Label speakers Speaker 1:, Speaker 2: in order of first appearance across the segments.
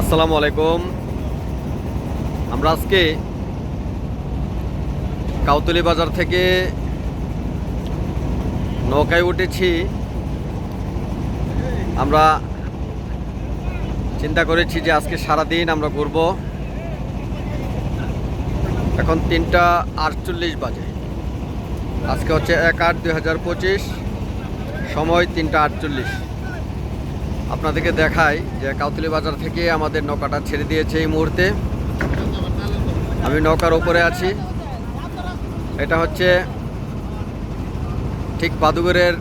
Speaker 1: আসসালামু আলাইকুম। আমরা আজকে কাউতলি বাজার থেকে নৌকায় উঠেছি। আমরা চিন্তা করেছি যে আজকে সারাদিন আমরা ঘুরব। এখন তিনটা আটচল্লিশ বাজে। আজকে হচ্ছে এক আট দুই সময় তিনটা আটচল্লিশ। আপনাদেরকে দেখাই যে কাউতলি বাজার থেকে আমাদের নৌকাটা ছেড়ে দিয়েছে এই মুহূর্তে। আমি নৌকার উপরে আছি। এটা হচ্ছে ঠিক বাদুগরের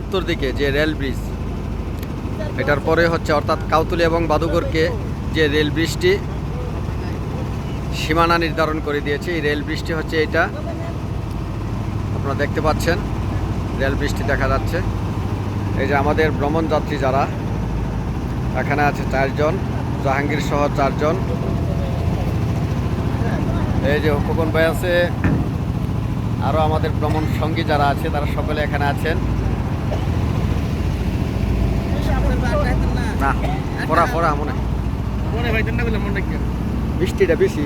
Speaker 1: উত্তর দিকে যে রেল ব্রিজ। এটার পরে হচ্ছে অর্থাৎ কাউতুলি এবং বাদুগরকে যে রেল ব্রিজটি সীমানা নির্ধারণ করে দিয়েছে, এই রেল ব্রিজটি হচ্ছে এটা আপনারা দেখতে পাচ্ছেন, রেল ব্রিজটি দেখা যাচ্ছে। এই যে আমাদের ভ্রমণ যাত্রী যারা এখানে আছে চারজন জাহাঙ্গীর সহ চারজন। এই যে খোকন ভাই আছে আরও আমাদের ভ্রমণ সঙ্গী যারা আছে তারা সকলে এখানে আছেন। না পড়া পড়া মনে। হয়।
Speaker 2: মনে মনে
Speaker 1: বৃষ্টিটা বেশি।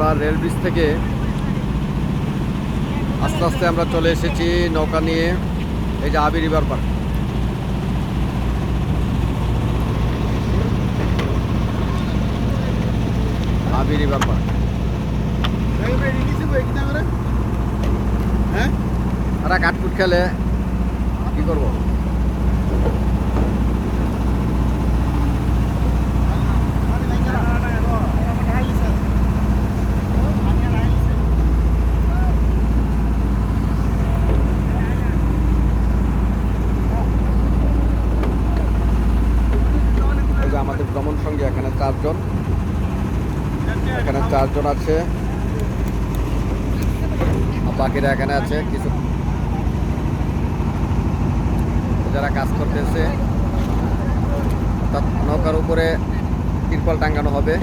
Speaker 1: আমরা রেল ব্রিজ থেকে আস্তে আস্তে আমরা চলে এসেছি নৌকা নিয়ে, এই যে Abi river park. Abi river park.
Speaker 2: হ্যাঁ?
Speaker 1: আর কাটকুট খেলে কি করব এই যে আমাদের ভ্রমণ সঙ্গে এখানে চারজন। এখানে চারজন আছে। বাকিরা এখানে আছে কিছু যারা কাজ করতেছে। নৌকার উপরে তিরপল টাঙ্গানো হবে,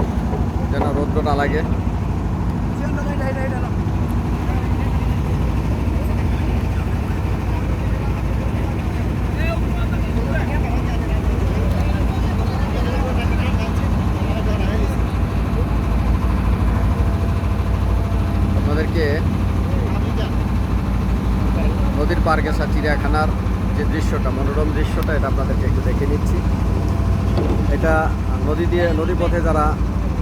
Speaker 1: যেন রৌদ্র না লাগে আপনাদেরকে নদীর পার গেছা চিড়িয়াখানার যে দৃশ্যটা, মনোরম দৃশ্যটা, এটা আপনাদেরকে একটু দেখে নিচ্ছি। এটা নদী দিয়ে, নদী পথে যারা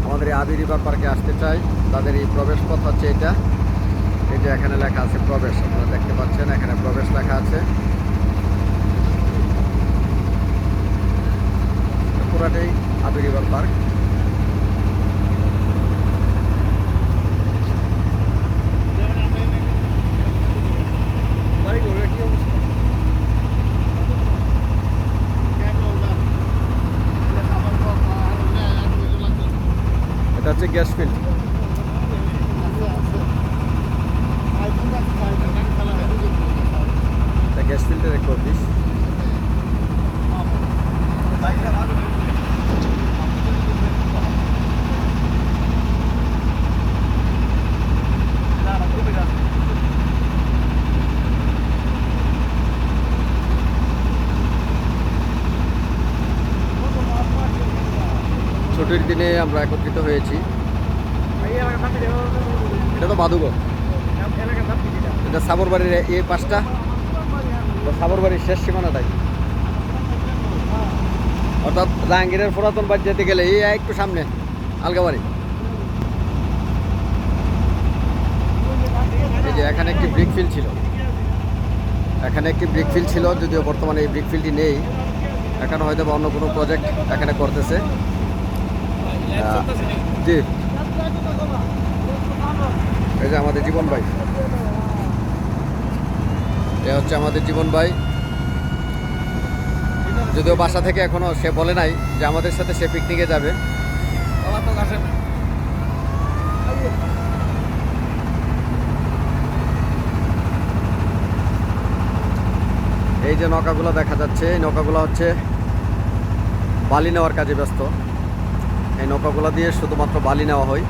Speaker 1: আমাদের আবি রিভার পার্কে আসতে চায়, তাদের এই প্রবেশ পথ হচ্ছে এটা। যে এখানে লেখা আছে প্রবেশ, আপনারা দেখতে পাচ্ছেন, এখানে প্রবেশ লেখা আছে। পুরাটাই আবি রিভার পার্ক
Speaker 2: ভাই ওরে কি অবস্থা
Speaker 1: এটা হচ্ছে গ্যাস ফিল্ড। গ্যাস ফিল্ডের এক অফিস ছুটির দিনে আমরা একত্রিত হয়েছি। এটা তো বাদুগর এটা সাবর বাড়ির এই পাঁচটা সাবর বাড়ির শেষ সীমানাটাই। অর্থাৎ জাহাঙ্গীরের পুরাতন বাড়ি যেতে গেলে এই একটু সামনে আলগাবাড়ি এই যে এখানে একটি ব্রিক ফিল্ড ছিল। এখানে একটি ব্রিক ফিল্ড ছিল, যদিও বর্তমানে এই ব্রিক ফিল্ডটি নেই। এখানে হয়তো বা অন্য কোনো প্রজেক্ট এখানে করতেছে। জি। এই যে আমাদের জীবন ভাই। এটা হচ্ছে আমাদের জীবন ভাই। যদিও বাসা থেকে এখনও সে বলে নাই যে আমাদের সাথে সে পিকনিকে যাবে। এই যে নৌকাগুলো দেখা যাচ্ছে এই নৌকাগুলো হচ্ছে বালি নেওয়ার কাজে ব্যস্ত। এই নৌকাগুলো দিয়ে শুধুমাত্র বালি নেওয়া হয়।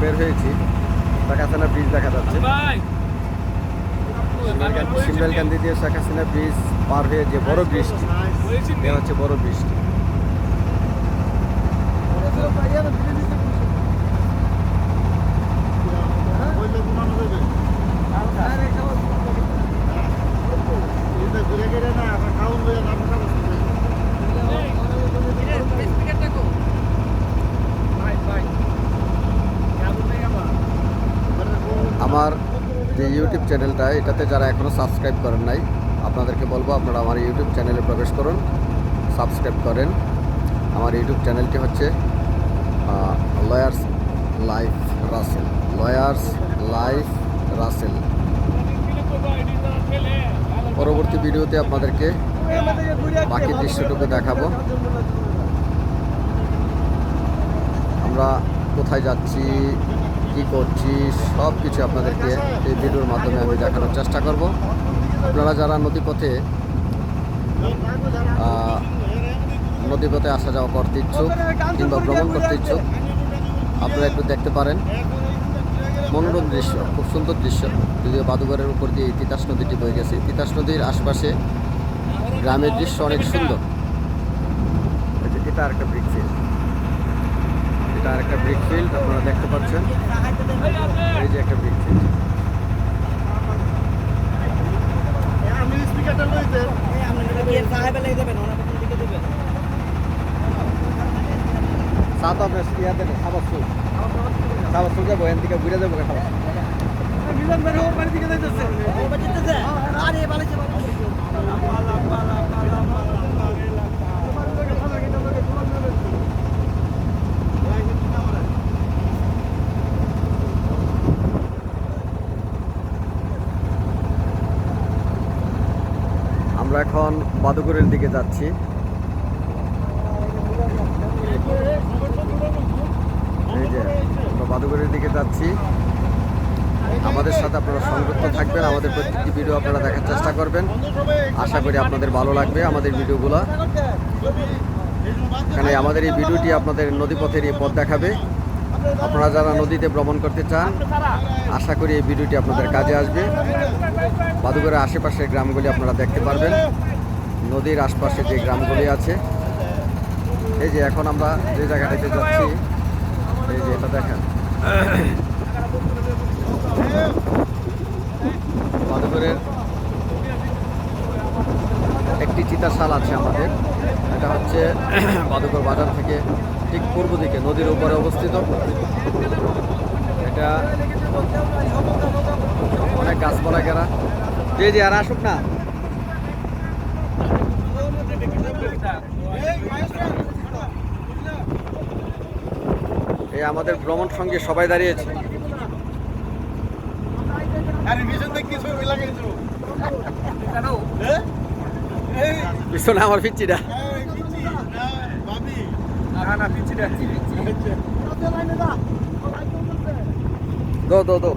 Speaker 1: বের হয়েছি। শেখ হাসিনা ব্রিজ দেখা যাচ্ছে। সিমবেলকান্দি দিয়ে শেখ হাসিনা ব্রিজ পার হয়ে যে বড় এ হচ্ছে বড় ব্রিজটি
Speaker 2: ঘুরে গেলে না খাউন হয়ে না।
Speaker 1: আমার যে ইউটিউব চ্যানেলটা এটাতে যারা এখনও সাবস্ক্রাইব করেন নাই, আপনাদেরকে বলব আপনারা আমার ইউটিউব চ্যানেলে প্রবেশ করুন সাবস্ক্রাইব করেন। আমার ইউটিউব চ্যানেলটি হচ্ছে lawyers life Rasel lawyers life Rasel পরবর্তী ভিডিওতে আপনাদেরকে বাকি দৃশ্যটুকু দেখাবো। আমরা কোথায় যাচ্ছি? কি করছি, সব কিছু আপনাদেরকে এই ভিডিওর মাধ্যমে আমি দেখানোর চেষ্টা করব। আপনারা যারা নদীপথে নদীপথে আসা যাওয়া করতে ইচ্ছুক কিংবা ভ্রমণ করতে ইচ্ছুক, আপনারা একটু দেখতে পারেন। মনোরম দৃশ্য, খুব সুন্দর দৃশ্য। যদিও বাদুঘরের উপর দিয়ে তিতাস নদীটি বয়ে গেছে। তিতাস নদীর আশপাশে গ্রামের দৃশ্য অনেক সুন্দর। এটা এটা আরেকটা ব্রিক ফিল্ড আপনারা দেখতে পাচ্ছেন। এই যে একটা ব্রিক ফিল্ড
Speaker 2: আমি
Speaker 1: সাত আপনার ইয়াতে সাবাস সাবাস যাব এখান থেকে ঘুরে যাব সাবাস
Speaker 2: মিলন বের হওয়ার বাড়ি যাইতেছে।
Speaker 1: এখন দিকে যাচ্ছি। এই যে, আমরা বাদুগুরের দিকে যাচ্ছি। আমাদের সাথে আপনারা সংযুক্ত থাকবেন, আমাদের প্রত্যেকটি ভিডিও আপনারা দেখার চেষ্টা করবেন। আশা করি আপনাদের ভালো লাগবে আমাদের ভিডিওগুলো। এখানে আমাদের এই ভিডিওটি আপনাদের নদীপথের এই পথ দেখাবে। আপনারা যারা নদীতে ভ্রমণ করতে চান, আশা করি এই ভিডিওটি আপনাদের কাজে আসবে। বাদুঘরের আশেপাশের গ্রামগুলি আপনারা দেখতে পারবেন। নদীর আশপাশে যে গ্রামগুলি আছে, এই যে এখন আমরা যে জায়গাটাতে যাচ্ছি, এই যে এটা দেখেন। বাদুঘরের একটি চিতাশাল আছে আমাদের। এটা হচ্ছে বাদুঘর বাজার থেকে ঠিক পূর্ব দিকে, নদীর উপরে অবস্থিত। এটা অনেক গাছপালা ঘেরা। যে যে আর আসুক না এই আমাদের ভ্রমণ সঙ্গে সবাই দাঁড়িয়েছে। পিছনে আমার পিচ্ছিটা
Speaker 2: না
Speaker 3: পিছিয়ে
Speaker 1: দো দো দো।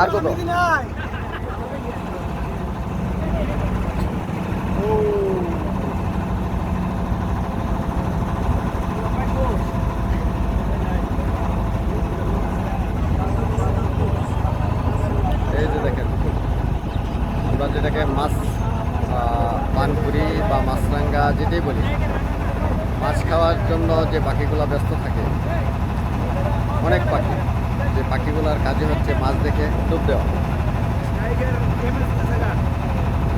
Speaker 1: আর কত? যেটাকে মাছ পানপুরি বা মাছরাঙ্গা যেটাই বলি, মাছ খাওয়ার জন্য যে পাখিগুলো ব্যস্ত থাকে, অনেক পাখি। যে পাখিগুলোর কাজে হচ্ছে মাছ দেখে ডুব দেওয়া।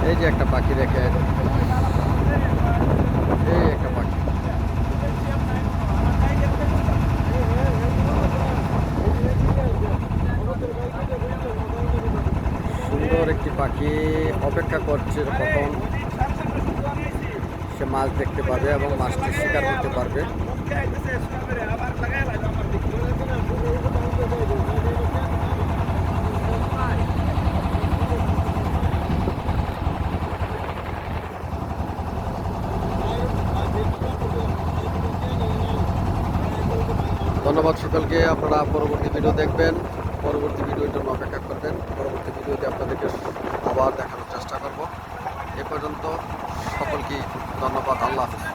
Speaker 1: এই যে একটা পাখি দেখে এই একটা পাখি। সুন্দর একটি পাখি অপেক্ষা করছে কখন সে মাছ দেখতে পাবে এবং মাছটি শিকার করতে পারবে। সকলকে আপনারা পরবর্তী ভিডিও দেখবেন। পরবর্তী ভিডিওর জন্য অপেক্ষা করবেন। পরবর্তী ভিডিওতে আপনাদেরকে আবার দেখানোর চেষ্টা করব। এ পর্যন্ত সকলকে ধন্যবাদ। আল্লাহ হাফিজ।